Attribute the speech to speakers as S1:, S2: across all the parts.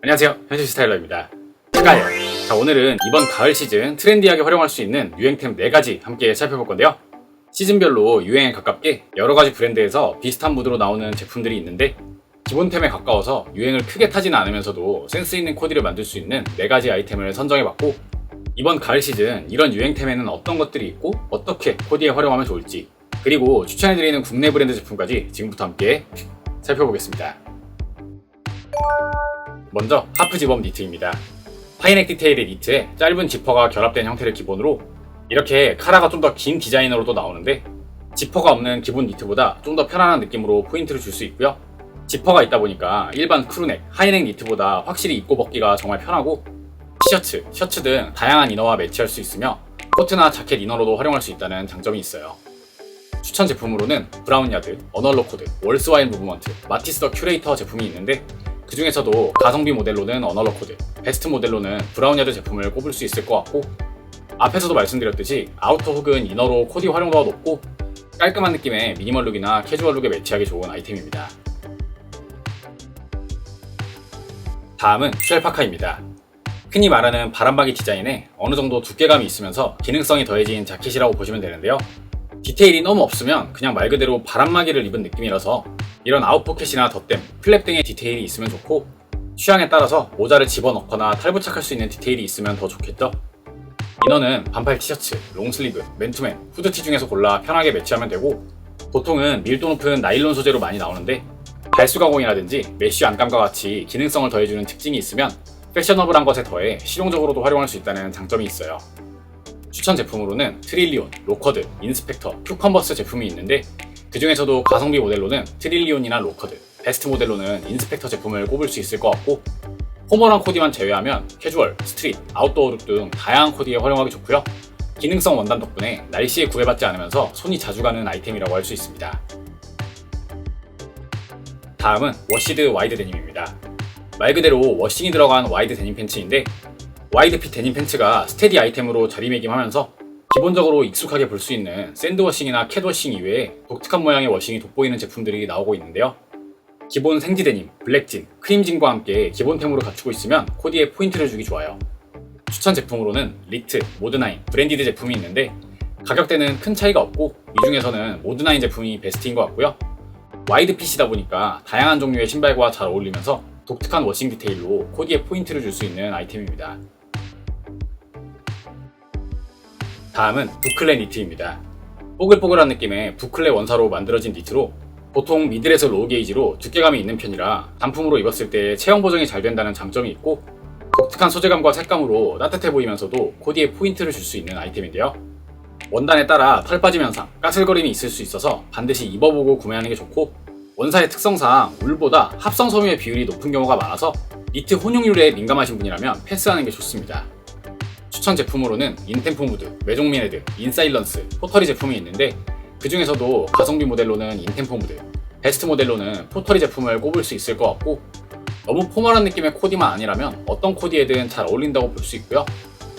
S1: 안녕하세요. 현실 스타일러입니다. 축하해요. 자, 오늘은 이번 가을 시즌 트렌디하게 활용할 수 있는 유행템 4가지 함께 살펴볼 건데요. 시즌별로 유행에 가깝게 여러 가지 브랜드에서 비슷한 무드로 나오는 제품들이 있는데 기본템에 가까워서 유행을 크게 타지는 않으면서도 센스 있는 코디를 만들 수 있는 4가지 아이템을 선정해봤고 이번 가을 시즌 이런 유행템에는 어떤 것들이 있고 어떻게 코디에 활용하면 좋을지 그리고 추천해드리는 국내 브랜드 제품까지 지금부터 함께 살펴보겠습니다. 먼저 하프 지범 니트입니다. 파이넥 디테일의 니트에 짧은 지퍼가 결합된 형태를 기본으로 이렇게 카라가 좀 더 긴 디자인으로도 나오는데 지퍼가 없는 기본 니트보다 좀 더 편안한 느낌으로 포인트를 줄 수 있고요. 지퍼가 있다 보니까 일반 크루넥, 하이넥 니트보다 확실히 입고 벗기가 정말 편하고 티셔츠, 셔츠 등 다양한 이너와 매치할 수 있으며 코트나 자켓 이너로도 활용할 수 있다는 장점이 있어요. 추천 제품으로는 브라운 야드, 어널로 코드, 월스와일 무브먼트, 마티스 더 큐레이터 제품이 있는데 그 중에서도 가성비 모델로는 어널러 코드, 베스트 모델로는 브라운 야드 제품을 꼽을 수 있을 것 같고 앞에서도 말씀드렸듯이 아우터 혹은 이너로 코디 활용도가 높고 깔끔한 느낌의 미니멀 룩이나 캐주얼 룩에 매치하기 좋은 아이템입니다. 다음은 쉘파카입니다. 흔히 말하는 바람막이 디자인에 어느 정도 두께감이 있으면서 기능성이 더해진 자켓이라고 보시면 되는데요. 디테일이 너무 없으면 그냥 말 그대로 바람막이를 입은 느낌이라서 이런 아웃포켓이나 덧댐, 플랩 등의 디테일이 있으면 좋고 취향에 따라서 모자를 집어넣거나 탈부착할 수 있는 디테일이 있으면 더 좋겠죠? 이너는 반팔 티셔츠, 롱슬리브, 맨투맨, 후드티 중에서 골라 편하게 매치하면 되고 보통은 밀도 높은 나일론 소재로 많이 나오는데 발수 가공이라든지 메쉬 안감과 같이 기능성을 더해주는 특징이 있으면 패셔너블한 것에 더해 실용적으로도 활용할 수 있다는 장점이 있어요. 추천 제품으로는 트릴리온, 로커드, 인스펙터, 큐컨버스 제품이 있는데 그 중에서도 가성비 모델로는 트릴리온이나 로커드, 베스트 모델로는 인스펙터 제품을 꼽을 수 있을 것 같고 포멀한 코디만 제외하면 캐주얼, 스트릿, 아웃도어 룩 등 다양한 코디에 활용하기 좋고요. 기능성 원단 덕분에 날씨에 구애받지 않으면서 손이 자주 가는 아이템이라고 할 수 있습니다. 다음은 워시드 와이드 데님입니다. 말 그대로 워싱이 들어간 와이드 데님 팬츠인데 와이드 핏 데님 팬츠가 스테디 아이템으로 자리매김하면서 기본적으로 익숙하게 볼 수 있는 샌드워싱이나 캣워싱 이외에 독특한 모양의 워싱이 돋보이는 제품들이 나오고 있는데요. 기본 생지 데님, 블랙진, 크림진과 함께 기본템으로 갖추고 있으면 코디에 포인트를 주기 좋아요. 추천 제품으로는 리트, 모드나인, 브랜디드 제품이 있는데 가격대는 큰 차이가 없고 이 중에서는 모드나인 제품이 베스트인 것 같고요. 와이드 핏이다 보니까 다양한 종류의 신발과 잘 어울리면서 독특한 워싱 디테일로 코디에 포인트를 줄 수 있는 아이템입니다. 다음은 부클레 니트입니다. 뽀글뽀글한 느낌의 부클레 원사로 만들어진 니트로 보통 미들에서 로우 게이지로 두께감이 있는 편이라 단품으로 입었을 때 체형 보정이 잘 된다는 장점이 있고 독특한 소재감과 색감으로 따뜻해 보이면서도 코디에 포인트를 줄 수 있는 아이템인데요. 원단에 따라 털 빠짐 현상, 까슬거림이 있을 수 있어서 반드시 입어보고 구매하는 게 좋고 원사의 특성상 울보다 합성 섬유의 비율이 높은 경우가 많아서 니트 혼용률에 민감하신 분이라면 패스하는 게 좋습니다. 추천 제품으로는 인템포 무드, 메종미네드, 인사일런스, 포터리 제품이 있는데 그 중에서도 가성비 모델로는 인템포 무드, 베스트 모델로는 포터리 제품을 꼽을 수 있을 것 같고 너무 포멀한 느낌의 코디만 아니라면 어떤 코디에든 잘 어울린다고 볼 수 있고요.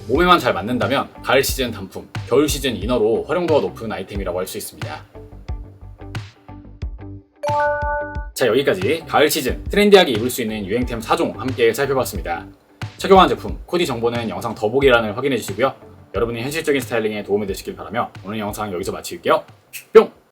S1: 몸에만 잘 맞는다면 가을 시즌 단품, 겨울 시즌 이너로 활용도가 높은 아이템이라고 할 수 있습니다. 자 여기까지 가을 시즌 트렌디하게 입을 수 있는 유행템 4종 함께 살펴봤습니다. 착용한 제품, 코디 정보는 영상 더보기란을 확인해 주시고요. 여러분의 현실적인 스타일링에 도움이 되시길 바라며 오늘 영상 여기서 마칠게요. 뿅!